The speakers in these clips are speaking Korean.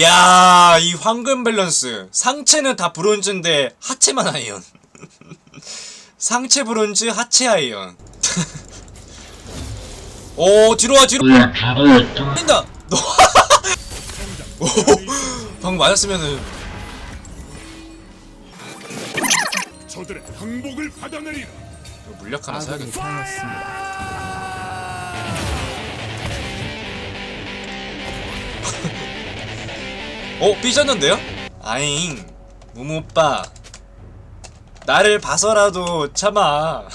야, 이 황금 밸런스. 상체는 다 브론즈인데 하체만 아이언. 상체 브론즈, 하체 아이언. 오, 뒤로 와, 뒤로. 뛴다. 너. 오, 방금 맞았으면은 저들의 항복을 받아내리라. 이거 물약 하나 사야겠다. 당했습니다. 어, 삐졌는데요? 아잉, 무무 오빠. 나를 봐서라도 참아.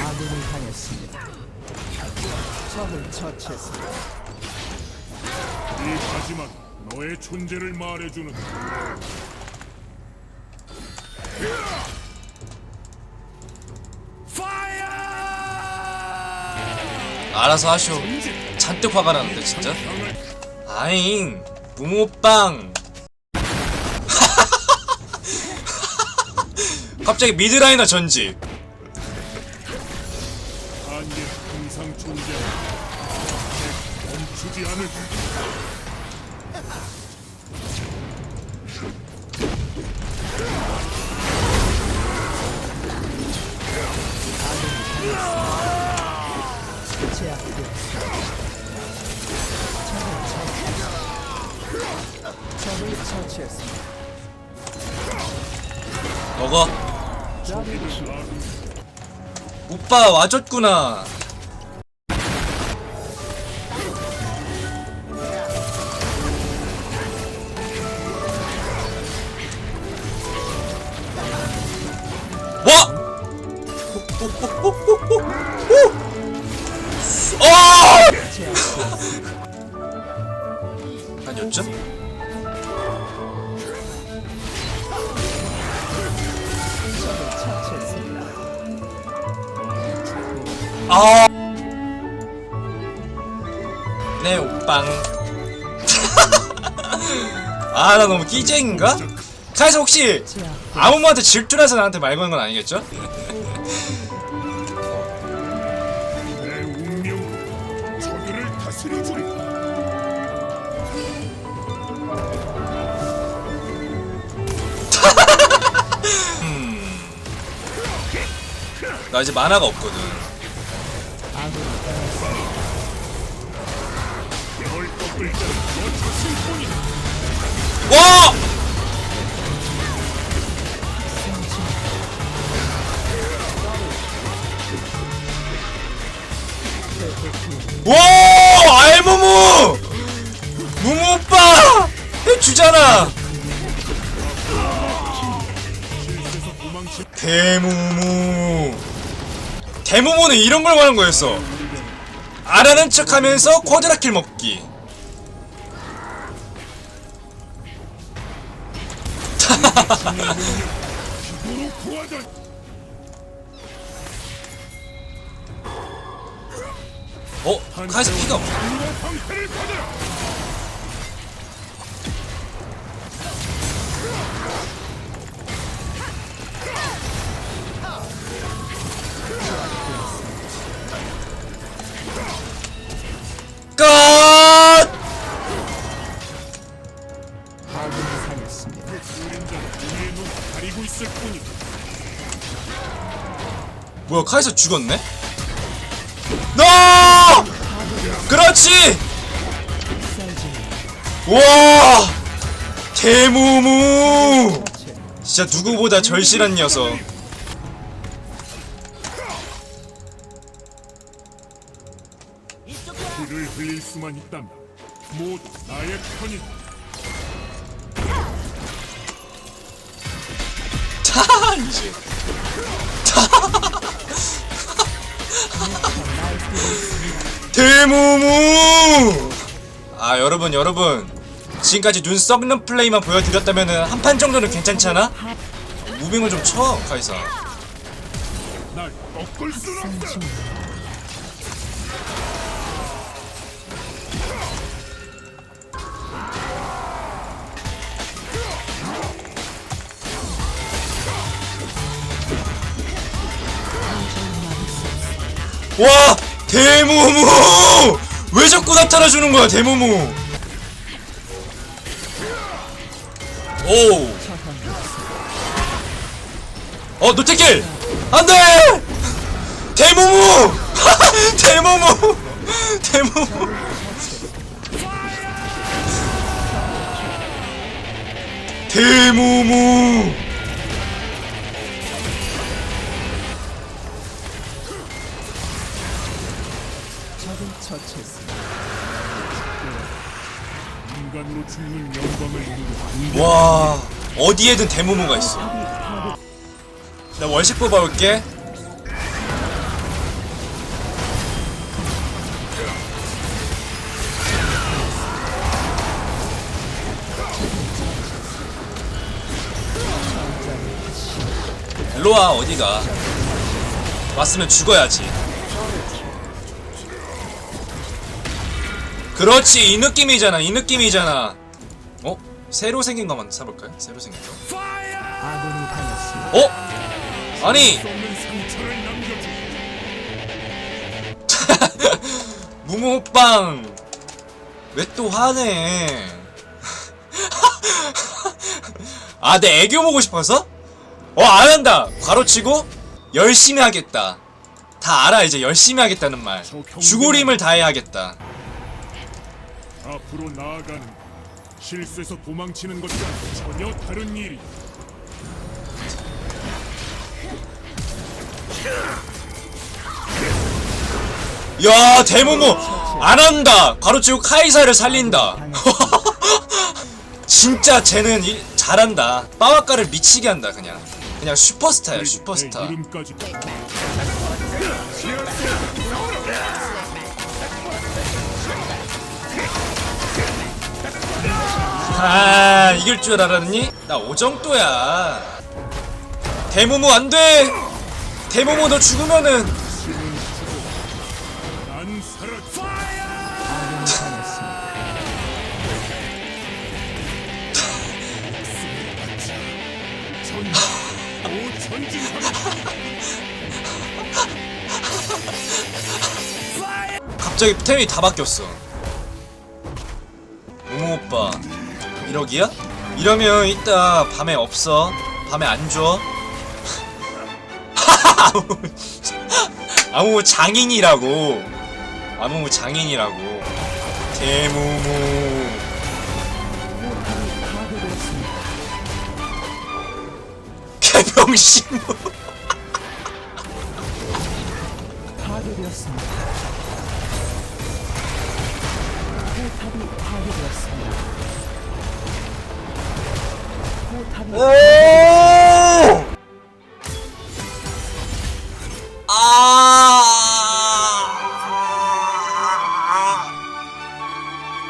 아군이 당했습니다. 적을 처치했습니다. 이 마지막 너의 존재를 말해주는 알아서 하쇼. 잔뜩 화가 나는데 진짜. 아잉, 무무 오빵. 갑자기 미드라이너 전지. 먹어. 오빠 와줬구나. 와! 어! 한 요쯤? 아. 네, 오빵. 아, 나 너무 끼쟁인가? 카이사 혹시 제압. 아무모한테 질투나서 나한테 말 거는 건 아니겠죠? 내 다스려주리. 나 이제 만화가 없거든. 와! 와! 알무무! 무무 오빠! 해주잖아! 대무무. 대무무는 이런 걸 말한 거였어. 알아는 척 하면서 쿼드라킬 먹기. 어? 카이사 피가 없 가리고 있을 뿐이다. 뭐야 카이사 죽었네? 너! 그렇지! 와! 대무무! 처치. 진짜 누구보다 절실한 녀석. 피를 흘릴 수만 있다면 모두 나의 편이다. 이제. 대무무! 아 여러분 여러분 지금까지 눈 썩는 플레이만 보여드렸다면은 한판 정도는 괜찮잖아? 무빙을 좀 쳐 카이사. 와 대무무 왜 자꾸 나타나주는 거야 대무무 오 어, 노태길! 안 돼! 대무무! 대무무! 대무무! 대무무! 와, 어디에든 대무무가 있어. 나 월식 뽑아올게. 일로와 어디가 왔으면 죽어야지 그렇지 이 느낌이잖아 이 느낌이잖아 어? 새로 생긴 거만 사볼까요? 새로 생긴 거. 어? 아니 무모빵 왜 또 화내 아 내 애교 보고 싶어서? 어 안한다 괄호치고 열심히 하겠다 다 알아 이제 열심히 하겠다는 말 힘을 다해야겠다 앞으로 나아가는 것. 실수에서 도망치는 것과 전혀 다른 일이. 야 대모모 안 한다! 괄호치고 카이사를 살린다. 진짜 쟤는 일, 잘한다. 빠와까를 미치게 한다 그냥. 그냥 슈퍼스타야 슈퍼스타 아 이길 줄 알았니? 나 오정도야. 대모모 안돼. 대모모 너 죽으면은. 갑자기 템이 다 바뀌었어. 모모 오빠 1억이야? 이러면 이따 밤에 없어 밤에 안 줘? 아무 장인이라고 아무 장인이라고 대무무 포탑이 파괴되었습니다. 개병신 파괴되었습니다. 포탑이 파괴되었습니다. 포탑